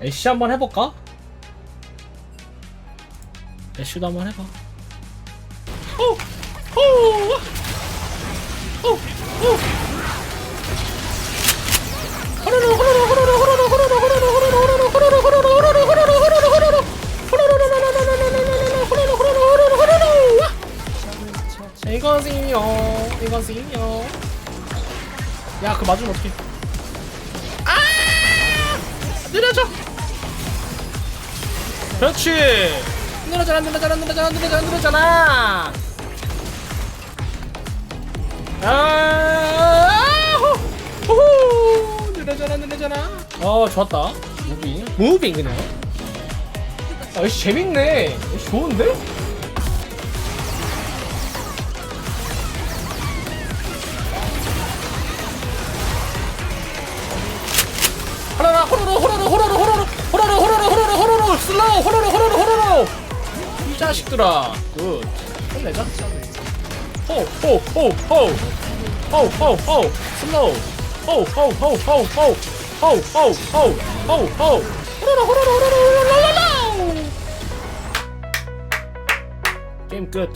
애쉬 한번 해볼까? 애쉬도 한번 해봐 오! 오! 오! 오! 이거지요 이거지요 야그 맞으면 어떡해 아 느려져 그렇지. 늘어져라 늘어져라 늘어져라 늘어져라 늘어져라. 아 호호 늘어져라 늘어져라. 어 좋았다. 무빙. 무빙 그냥. 아 역시 재밌네. 역시 좋은데? 호로로 호로로 호로로 호로로 호로로 호로로. 호로로 이 자식들아. 굿. 혼내자. 호호호호호호호호 슬로우. 호호호호호호호호호호호 호로로 호로로 호로로. 호로로 게임 끝